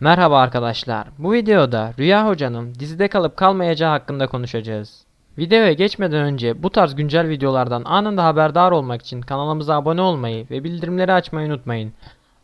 Merhaba arkadaşlar. Bu videoda Rüya Hoca'nın dizide kalıp kalmayacağı hakkında konuşacağız. Videoya geçmeden önce bu tarz güncel videolardan anında haberdar olmak için kanalımıza abone olmayı ve bildirimleri açmayı unutmayın.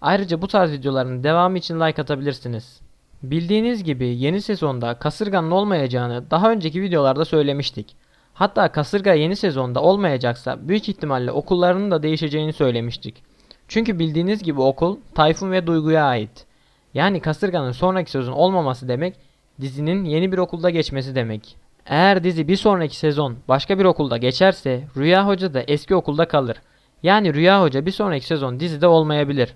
Ayrıca bu tarz videoların devamı için like atabilirsiniz. Bildiğiniz gibi yeni sezonda kasırganın olmayacağını daha önceki videolarda söylemiştik. Hatta kasırga yeni sezonda olmayacaksa büyük ihtimalle okullarının da değişeceğini söylemiştik. Çünkü bildiğiniz gibi okul Tayfun ve Duygu'ya ait. Yani kasırganın sonraki sezon olmaması demek dizinin yeni bir okulda geçmesi demek. Eğer dizi bir sonraki sezon başka bir okulda geçerse Rüya Hoca da eski okulda kalır. Yani Rüya Hoca bir sonraki sezon dizide olmayabilir.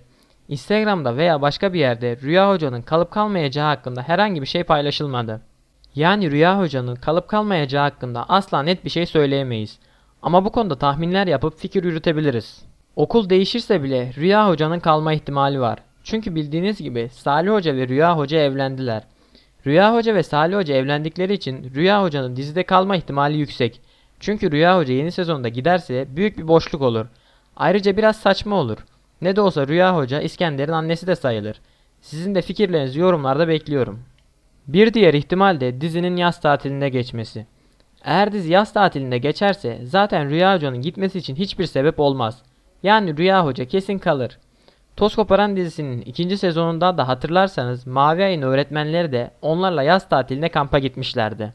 Instagram'da veya başka bir yerde Rüya Hoca'nın kalıp kalmayacağı hakkında herhangi bir şey paylaşılmadı. Yani Rüya Hoca'nın kalıp kalmayacağı hakkında asla net bir şey söyleyemeyiz. Ama bu konuda tahminler yapıp fikir yürütebiliriz. Okul değişirse bile Rüya Hoca'nın kalma ihtimali var. Çünkü bildiğiniz gibi Salih Hoca ve Rüya Hoca evlendiler. Rüya Hoca ve Salih Hoca evlendikleri için Rüya Hoca'nın dizide kalma ihtimali yüksek. Çünkü Rüya Hoca yeni sezonda giderse büyük bir boşluk olur. Ayrıca biraz saçma olur. Ne de olsa Rüya Hoca İskender'in annesi de sayılır. Sizin de fikirlerinizi yorumlarda bekliyorum. Bir diğer ihtimal de dizinin yaz tatiline geçmesi. Eğer dizi yaz tatilinde geçerse zaten Rüya Hoca'nın gitmesi için hiçbir sebep olmaz. Yani Rüya Hoca kesin kalır. Toz Koparan dizisinin ikinci sezonunda da hatırlarsanız Mavi Ay'ın öğretmenleri de onlarla yaz tatiline kampa gitmişlerdi.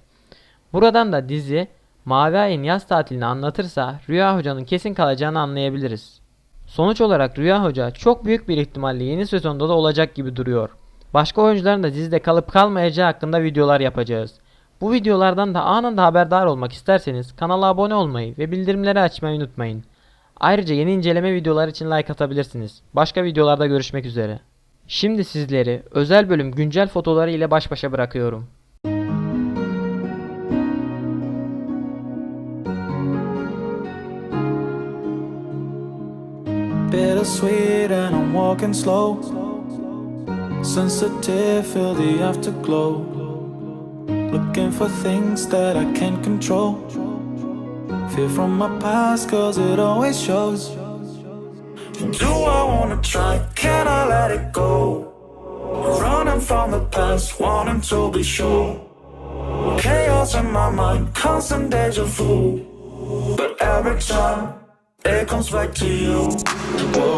Buradan da dizi Mavi Ay'ın yaz tatilini anlatırsa Rüya Hoca'nın kesin kalacağını anlayabiliriz. Sonuç olarak Rüya Hoca çok büyük bir ihtimalle yeni sezonda da olacak gibi duruyor. Başka oyuncuların da dizide kalıp kalmayacağı hakkında videolar yapacağız. Bu videolardan da anında haberdar olmak isterseniz kanala abone olmayı ve bildirimleri açmayı unutmayın. Ayrıca yeni inceleme videolar için like atabilirsiniz. Başka videolarda görüşmek üzere. Şimdi sizleri özel bölüm güncel fotoları ile baş başa bırakıyorum. Bittersweet and I'm walking slow. Sensitive, feel the afterglow. Looking for things that I can't control. Fear from my past, cause it always shows. Do I wanna try? Can I let it go? Running from the past, wanting to be sure. Chaos in my mind, constant deja vu. But every time it comes back to you. Whoa.